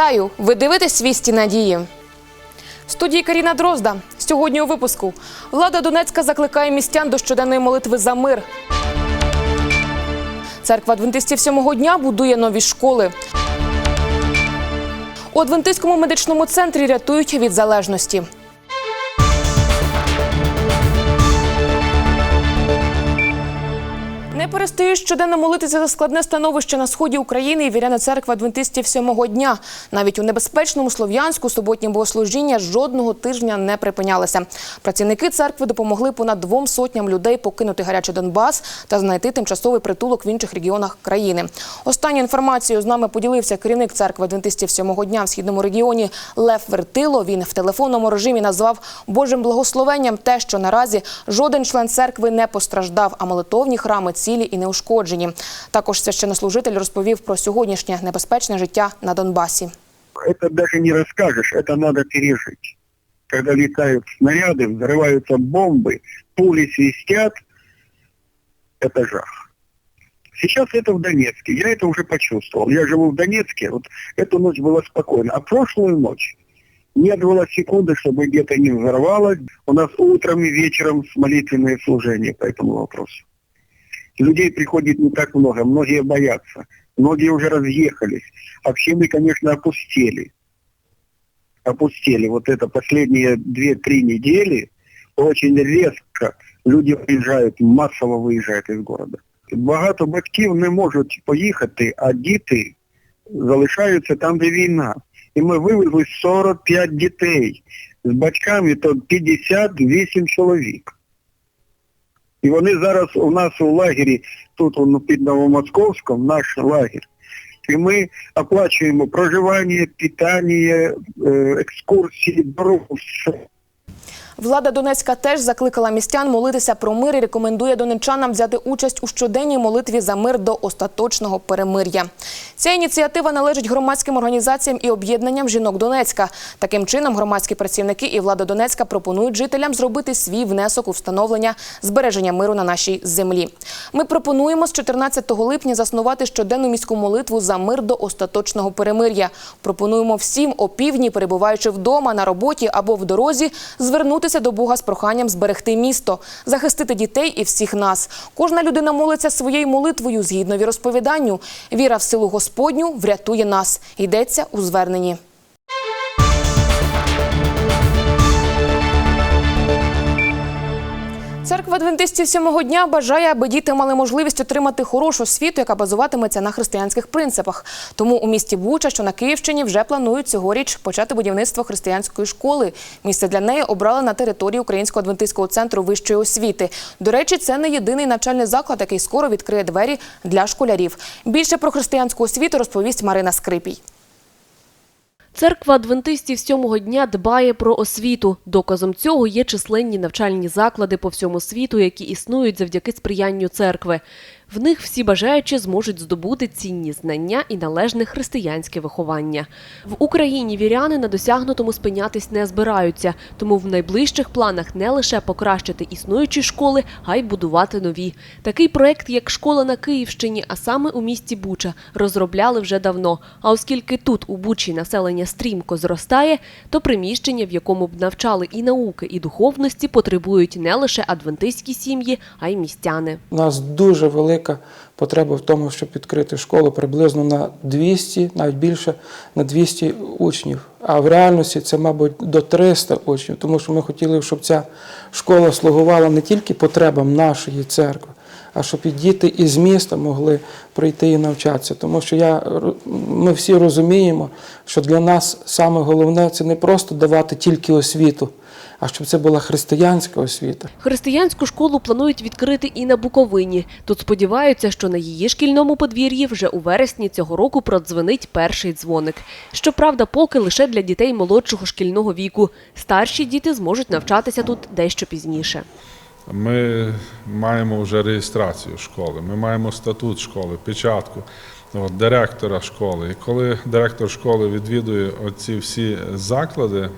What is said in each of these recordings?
Вітаю! Ви дивитесь «Вісті надії. В студії Каріна Дрозда. Сьогодні у випуску. Влада Донецька закликає містян до щоденної молитви за мир. Церква адвентистів сьомого дня будує нові школи. У Адвентистському медичному центрі рятують від залежності. Не перестають щоденно молитися за складне становище на сході України і віряни церкви адвентистів сьомого дня. Навіть у небезпечному Слов'янську суботні богослужіння жодного тижня не припинялися. Працівники церкви допомогли понад двом сотням людей покинути гарячий Донбас та знайти тимчасовий притулок в інших регіонах країни. Останню інформацію з нами поділився керівник церкви адвентистів сьомого дня в східному регіоні Лев Вертило. Він в телефонному режимі назвав Божим благословенням те, що наразі жоден член церкви не постраждав, а молитовні храми цілі і неушкоджені. Також священнослужитель розповів про сьогоднішнє небезпечне життя на Донбасі. это даже не расскажешь, это надо пережить. Когда летают снаряды, взрываются бомбы, пули свистят, это жах. Сейчас это в Донецке, я это уже почувствовал. Я живу в Донецке, вот эту ночь была спокойно. А прошлую ночь не было секунды, чтобы где-то не взорвалось. У нас утром и вечером молитвенные служения по этому вопросу. Людей приходит не так много, многие боятся, многие уже разъехались. Общины, конечно, опустели. Опустели. Вот это последние 2-3 недели очень резко люди виїжджають, массово виїжджають із города. Багато батьків не можуть поїхати, а діти залишаються там, де війна. І ми вивезли 45 дітей. З батьками то 58 чоловік. І вони зараз у нас у лагері, тут під Новомосковськом, наш лагерь. І ми оплачуємо проживання, питання, е, екскурсії, дорогу, все. Влада Донецька теж закликала містян молитися про мир і рекомендує донеччанам взяти участь у щоденній молитві за мир до остаточного перемир'я. Ця ініціатива належить громадським організаціям і об'єднанням жінок Донецька. Таким чином, громадські працівники і влада Донецька пропонують жителям зробити свій внесок у встановлення збереження миру на нашій землі. Ми пропонуємо з 14 липня заснувати щоденну міську молитву за мир до остаточного перемир'я. Пропонуємо всім опівдні, перебуваючи вдома, на роботі або в дорозі, звернутися до Бога з проханням зберегти місто, захистити дітей і всіх нас. Кожна людина молиться своєю молитвою згідно віросповіданню. Віра в силу Господню врятує нас. Йдеться у зверненні. Церква адвентистів сьомого дня бажає, аби діти мали можливість отримати хорошу освіту, яка базуватиметься на християнських принципах. Тому у місті Буча, що на Київщині, вже планують цьогоріч почати будівництво християнської школи. Місце для неї обрали на території Українського адвентистського центру вищої освіти. До речі, це не єдиний навчальний заклад, який скоро відкриє двері для школярів. Більше про християнську освіту розповість Марина Скрипій. Церква адвентистів сьомого дня дбає про освіту. Доказом цього є численні навчальні заклади по всьому світу, які існують завдяки сприянню церкви. В них всі бажаючі зможуть здобути цінні знання і належне християнське виховання. В Україні віряни на досягнутому спинятись не збираються, тому в найближчих планах не лише покращити існуючі школи, а й будувати нові. Такий проект, як школа на Київщині, а саме у місті Буча, розробляли вже давно. А оскільки тут у Бучі населення стрімко зростає, то приміщення, в якому б навчали і науки, і духовності, потребують не лише адвентистські сім'ї, а й містяни. У нас дуже велика потреба в тому, щоб відкрити школу приблизно на 200, навіть більше на 200 учнів. А в реальності це, мабуть, до 300 учнів, тому що ми хотіли, щоб ця школа слугувала не тільки потребам нашої церкви, а щоб і діти із міста могли прийти і навчатися. Тому що я, ми всі розуміємо, що для нас саме головне це не просто давати тільки освіту, а щоб це була християнська освіта. Християнську школу планують відкрити і на Буковині. Тут сподіваються, що на її шкільному подвір'ї вже у вересні цього року продзвенить перший дзвоник. Щоправда, поки лише для дітей молодшого шкільного віку. Старші діти зможуть навчатися тут дещо пізніше. Ми маємо вже реєстрацію школи, ми маємо статут школи, печатку от, директора школи. І коли директор школи відвідує оці всі заклади,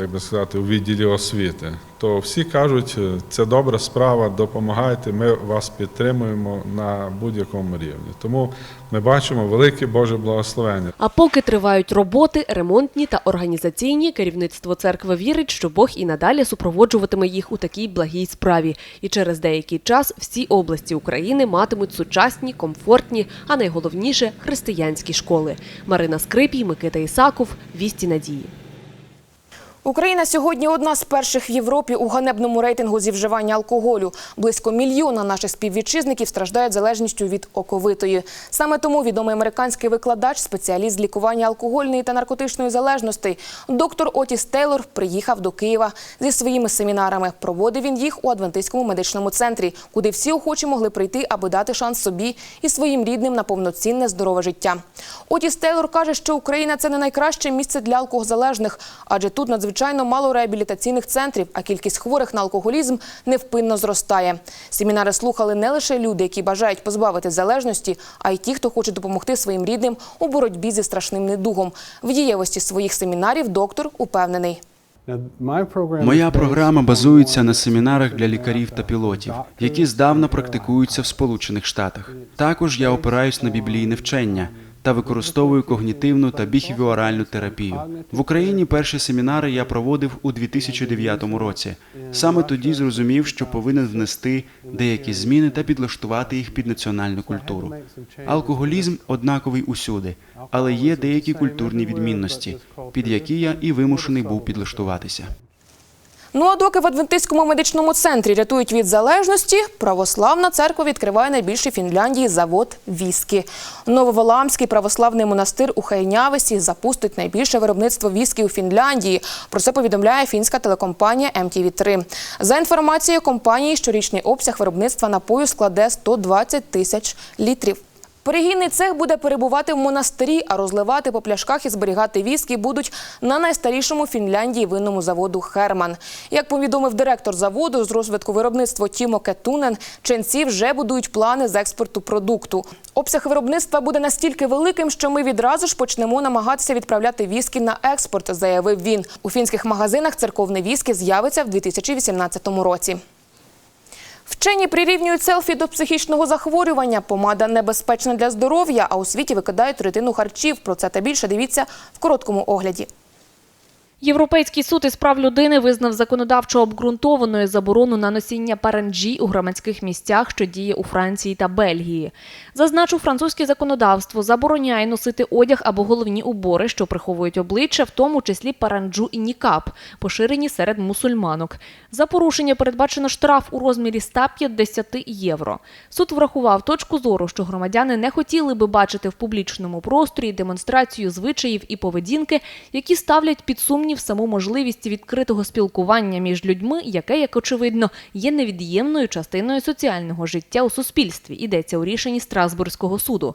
як би сказати, у відділі освіти, то всі кажуть, е, це добра справа, допомагайте, ми вас підтримуємо на будь-якому рівні. Тому ми бачимо велике Боже благословення. А поки тривають роботи, ремонтні та організаційні, керівництво церкви вірить, що Бог і надалі супроводжуватиме їх у такій благій справі. І через деякий час всі області України матимуть сучасні, комфортні, а найголовніше християнські школи. Марина Скрипій, Микита Ісаков, Вісті Надії. Україна сьогодні одна з перших в Європі у ганебному рейтингу зі вживання алкоголю. Близько мільйона наших співвітчизників страждають залежністю від оковитої. Саме тому відомий американський викладач, спеціаліст з лікування алкогольної та наркотичної залежностей, доктор Отіс Тейлор приїхав до Києва зі своїми семінарами. Проводив він їх у Адвентистському медичному центрі, куди всі охочі могли прийти, аби дати шанс собі і своїм рідним на повноцінне здорове життя. Отіс Тейлор каже, що Україна це не найкраще місце для алкозалежних, адже тут надзвичайно мало реабілітаційних центрів, а кількість хворих на алкоголізм невпинно зростає. Семінари слухали не лише люди, які бажають позбавити залежності, а й ті, хто хоче допомогти своїм рідним у боротьбі зі страшним недугом. В дієвості своїх семінарів доктор упевнений. Моя програма базується на семінарах для лікарів та пілотів, які здавна практикуються в Сполучених Штатах. Також я опираюсь на біблійне вчення та використовую когнітивну та біхевіоральну терапію. В Україні перші семінари я проводив у 2009 році. Саме тоді зрозумів, що повинен внести деякі зміни та підлаштувати їх під національну культуру. Алкоголізм однаковий усюди, але є деякі культурні відмінності, під які я і вимушений був підлаштуватися. Ну а доки в Адвентистському медичному центрі рятують від залежності, православна церква відкриває найбільший в Фінляндії завод віскі. Нововоламський православний монастир у Хайнявесі запустить найбільше виробництво віскі у Фінляндії. Про це повідомляє фінська телекомпанія MTV3. За інформацією компанії, щорічний обсяг виробництва напою складе 120 тисяч літрів. Перегінний цех буде перебувати в монастирі, а розливати по пляшках і зберігати віскі будуть на найстарішому Фінляндії винному заводу Херман. Як повідомив директор заводу з розвитку виробництва Тімо Кетунен, ченці вже будують плани з експорту продукту. Обсяг виробництва буде настільки великим, що ми відразу ж почнемо намагатися відправляти віскі на експорт, заявив він. У фінських магазинах церковне віскі з'явиться в 2018 році. Вчені прирівнюють селфі до психічного захворювання. Помада небезпечна для здоров'я, а у світі викидають третину харчів. Про це та більше дивіться в короткому огляді. Європейський суд із прав людини визнав законодавчо обґрунтованою заборону на носіння паранджі у громадських місцях, що діє у Франції та Бельгії. Зазначу, французьке законодавство забороняє носити одяг або головні убори, що приховують обличчя, в тому числі паранджу і нікап, поширені серед мусульманок. За порушення передбачено штраф у розмірі 150 євро. Суд врахував точку зору, що громадяни не хотіли би бачити в публічному просторі демонстрацію звичаїв і поведінки, які ставлять під сумнів саму можливість відкритого спілкування між людьми, яке, як очевидно, є невід'ємною частиною соціального життя у суспільстві. Йдеться у рішенні Страсбурзького суду.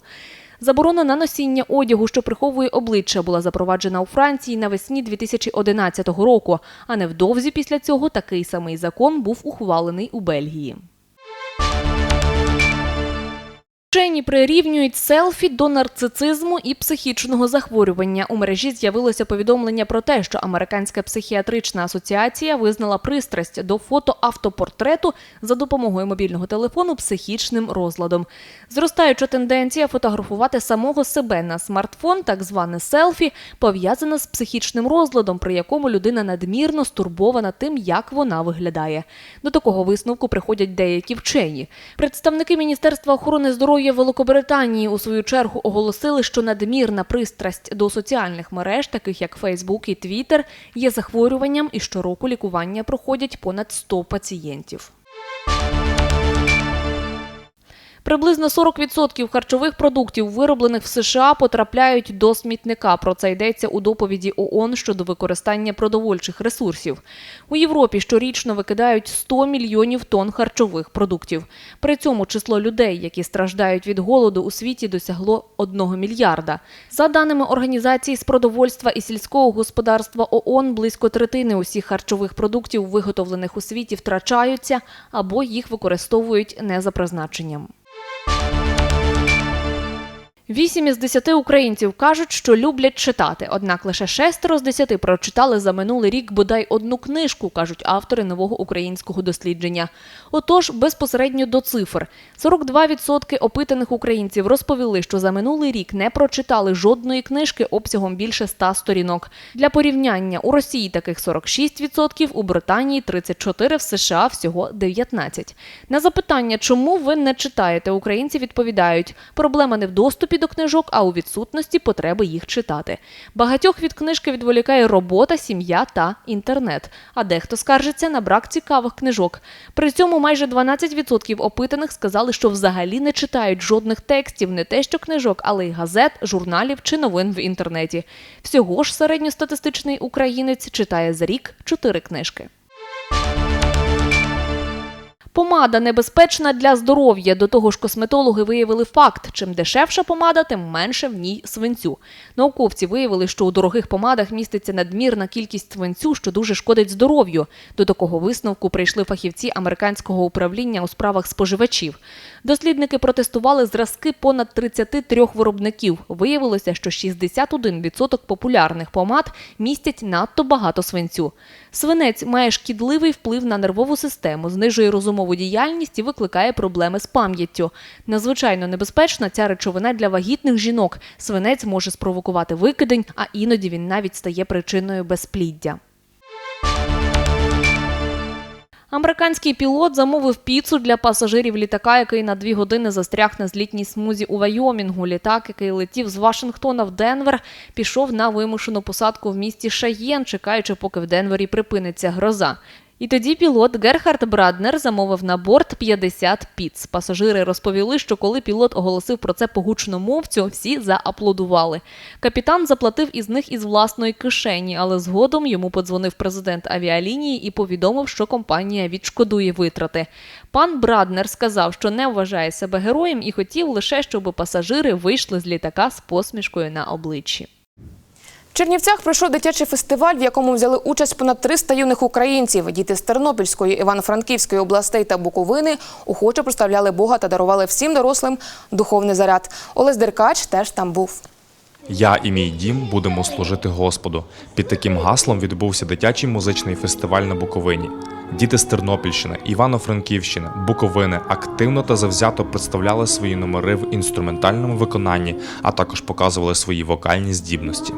Заборона на носіння одягу, що приховує обличчя, була запроваджена у Франції навесні 2011 року. А невдовзі після цього такий самий закон був ухвалений у Бельгії. Вчені прирівнюють селфі до нарцицизму і психічного захворювання. У мережі з'явилося повідомлення про те, що Американська психіатрична асоціація визнала пристрасть до фото-автопортрету за допомогою мобільного телефону психічним розладом. Зростаюча тенденція фотографувати самого себе на смартфон, так зване селфі, пов'язана з психічним розладом, при якому людина надмірно стурбована тим, як вона виглядає. До такого висновку приходять деякі вчені. Представники Міністерства охорони здоров'я Великобританії у свою чергу оголосили, що надмірна пристрасть до соціальних мереж, таких як Фейсбук і Твіттер, є захворюванням, і щороку лікування проходять понад 100 пацієнтів. Приблизно 40% харчових продуктів, вироблених в США, потрапляють до смітника. Про це йдеться у доповіді ООН щодо використання продовольчих ресурсів. У Європі щорічно викидають 100 мільйонів тонн харчових продуктів. При цьому число людей, які страждають від голоду у світі, досягло 1 мільярда. За даними організації з продовольства і сільського господарства ООН, близько третини усіх харчових продуктів, виготовлених у світі, втрачаються або їх використовують не за призначенням. Вісім із десяти українців кажуть, що люблять читати. Однак лише шестеро з десяти прочитали за минулий рік бодай одну книжку, кажуть автори нового українського дослідження. Отож, безпосередньо до цифр: 42% опитаних українців розповіли, що за минулий рік не прочитали жодної книжки обсягом більше 100 сторінок. Для порівняння у Росії таких 46%, у Британії 34%, в США всього 19%. На запитання, чому ви не читаєте, українці відповідають: проблема не в доступі до книжок, а у відсутності потреби їх читати. Багатьох від книжки відволікає робота, сім'я та інтернет. А дехто скаржиться на брак цікавих книжок. При цьому майже 12% опитаних сказали, що взагалі не читають жодних текстів, не те що книжок, але й газет, журналів чи новин в інтернеті. Всього ж середньостатистичний українець читає за рік 4 книжки. Помада небезпечна для здоров'я. До того ж, косметологи виявили факт: чим дешевша помада, тим менше в ній свинцю. Науковці виявили, що у дорогих помадах міститься надмірна кількість свинцю, що дуже шкодить здоров'ю. До такого висновку прийшли фахівці американського управління у справах споживачів. Дослідники протестували зразки понад 33 виробників. Виявилося, що 61% популярних помад містять надто багато свинцю. Свинець має шкідливий вплив на нервову систему, знижує розумову діяльність і викликає проблеми з пам'яттю. Надзвичайно небезпечна ця речовина для вагітних жінок. Свинець може спровокувати викидень, а іноді він навіть стає причиною безпліддя. Американський пілот замовив піцу для пасажирів літака, який на дві години застряг на злітній смузі у Вайомінгу. Літак, який летів з Вашингтона в Денвер, пішов на вимушену посадку в місті Шаєн, чекаючи, поки в Денвері припиниться гроза. І тоді пілот Герхард Браднер замовив на борт 50 піц. Пасажири розповіли, що коли пілот оголосив про це по гучномовцю, всі зааплодували. Капітан заплатив із них із власної кишені, але згодом йому подзвонив президент авіалінії і повідомив, що компанія відшкодує витрати. Пан Браднер сказав, що не вважає себе героєм і хотів лише, щоб пасажири вийшли з літака з посмішкою на обличчі. Чернівцях пройшов дитячий фестиваль, в якому взяли участь понад 300 юних українців. Діти з Тернопільської, Івано-Франківської областей та Буковини охоче проставляли Бога та дарували всім дорослим духовний заряд. Олесь Деркач теж там був. Я і мій дім будемо служити Господу. Під таким гаслом відбувся дитячий музичний фестиваль на Буковині. Діти з Тернопільщини, Івано-Франківщини, Буковини активно та завзято представляли свої номери в інструментальному виконанні, а також показували свої вокальні здібності.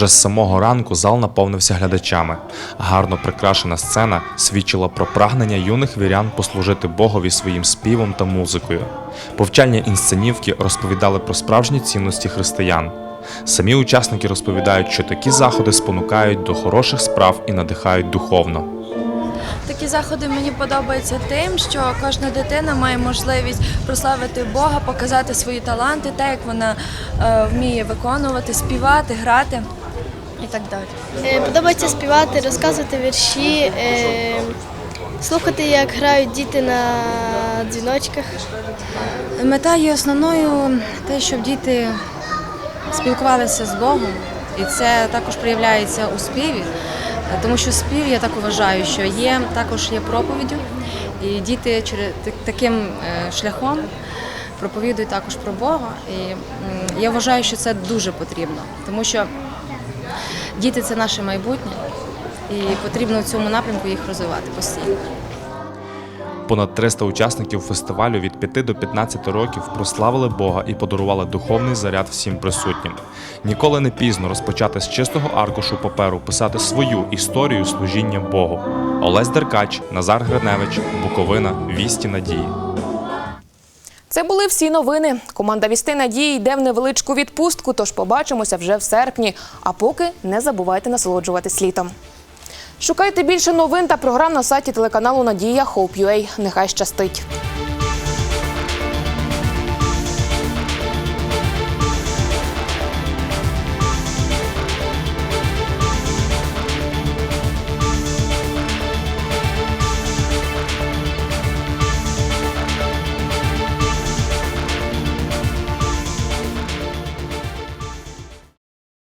Вже з самого ранку зал наповнився глядачами. Гарно прикрашена сцена свідчила про прагнення юних вірян послужити Богові своїм співом та музикою. Повчальні інсценівки розповідали про справжні цінності християн. Самі учасники розповідають, що такі заходи спонукають до хороших справ і надихають духовно. Такі заходи мені подобаються тим, що кожна дитина має можливість прославити Бога, показати свої таланти, те, як вона е, вміє виконувати, співати, грати і так далі. Е, Подобається співати, розказувати вірші, е, слухати, як грають діти на дзвіночках. Мета є основною те, щоб діти спілкувалися з Богом, і це також проявляється у співі, тому що спів, я так вважаю, що є також є проповіддю, і діти таким е, шляхом проповідують також про Бога. І я вважаю, що це дуже потрібно, тому що діти це наше майбутнє, і потрібно в цьому напрямку їх розвивати постійно. Понад 300 учасників фестивалю від 5 до 15 років прославили Бога і подарували духовний заряд всім присутнім. Ніколи не пізно розпочати з чистого аркушу паперу писати свою історію служіння Богу. Олесь Деркач, Назар Гриневич, Буковина, Вісті Надії. Це були всі новини. Команда Вісти Надії йде в невеличку відпустку, тож побачимося вже в серпні. А поки не забувайте насолоджуватись літом. Шукайте більше новин та програм на сайті телеканалу Надія Hope.ua. Нехай щастить.